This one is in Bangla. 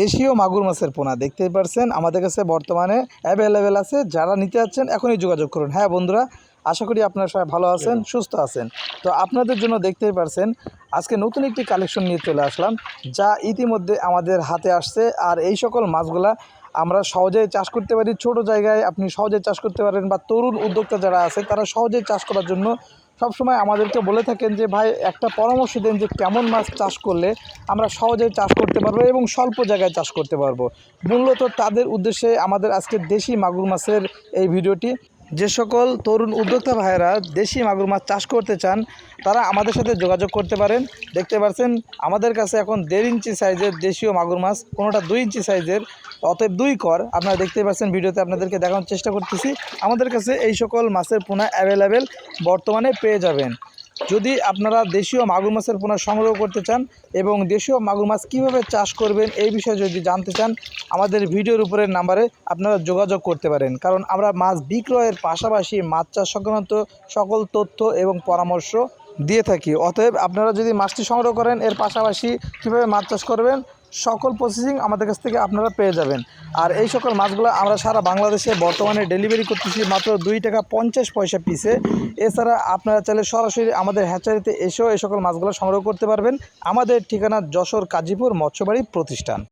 দেশীয় মাগুর মাছের পোনা দেখতেই পারছেন? আমাদের কাছে বর্তমানে অ্যাভেলেবেল আছে। যারা নিতে যাচ্ছেন এখনই যোগাযোগ করুন। হ্যাঁ বন্ধুরা আশা করি আপনারা সবাই ভালো আছেন সুস্থ আছেন। তো আপনাদের জন্য দেখতেই পারছেন আজকে নতুন একটি কালেকশন নিয়ে চলে আসলাম যা ইতিমধ্যে আমাদের হাতে আসছে। আর এই সকল মাছগুলা আমরা সহজেই চাষ করতে পারি। ছোট জায়গায় আপনি সহজে চাষ করতে পারেন বা তরুণ উদ্যোক্তা যারা আছে তারা সহজেই চাষ করার জন্য সবসময় আমাদেরকে বলে থাকেন যে, ভাই, একটা পরামর্শ দেন যে, কেমন মাছ চাষ করলে আমরা সহজেই চাষ করতে পারব এবং স্বল্প জায়গায় চাষ করতে পারব। মূলত তাদের উদ্দেশ্যে আমাদের আজকে দেশি মাগুর মাছের এই ভিডিওটি। যে সকল তরুণ উদ্যোক্তা ভাইয়েরা দেশি মাগুর মাছ চাষ করতে চান, তারা আমাদের সাথে যোগাযোগ করতে পারেন। দেখতে পাচ্ছেন আমাদের কাছে এখন দেড় ইঞ্চি সাইজের দেশীয় মাগুর মাছ, কোনোটা দুই ইঞ্চি সাইজের। অতএব দুই কর। আপনারা দেখতেই পাচ্ছেন ভিডিওতে আপনাদেরকে দেখানোর চেষ্টা করতেছি। আমাদের কাছে এই সকল মাছের পোনা অ্যাভেলেবেল বর্তমানে পেয়ে যাবেন। যদি আপনারা দেশীয় মাগুর মাছের পোনা সংগ্রহ করতে চান এবং দেশীয় মাগুর মাছ কীভাবে চাষ করবেন এই বিষয়ে যদি জানতে চান, আমাদের ভিডিওর উপরের নাম্বারে আপনারা যোগাযোগ করতে পারেন। কারণ আমরা মাছ বিক্রয়ের পাশাপাশি মাছ চাষ সংক্রান্ত সকল তথ্য এবং পরামর্শ দিয়ে থাকি। অতএব আপনারা যদি মাছটি সংগ্রহ করেন, এর পাশাপাশি কীভাবে মাছ চাষ করবেন সকল প্রসেসিং আমাদের কাছ থেকে আপনারা পেয়ে যাবেন। আর এই সকল মাছগুলো আমরা সারা বাংলাদেশে বর্তমানে ডেলিভারি করতেছি মাত্র দুই টাকা পঞ্চাশ পয়সা পিসে এছাড়া আপনারা চাইলে সরাসরি আমাদের হ্যাচারিতে এসেও এই সকল মাছগুলো সংগ্রহ করতে পারবেন। আমাদের ঠিকানা যশোর কাজীপুর মৎস্যবাড়ি প্রতিষ্ঠান।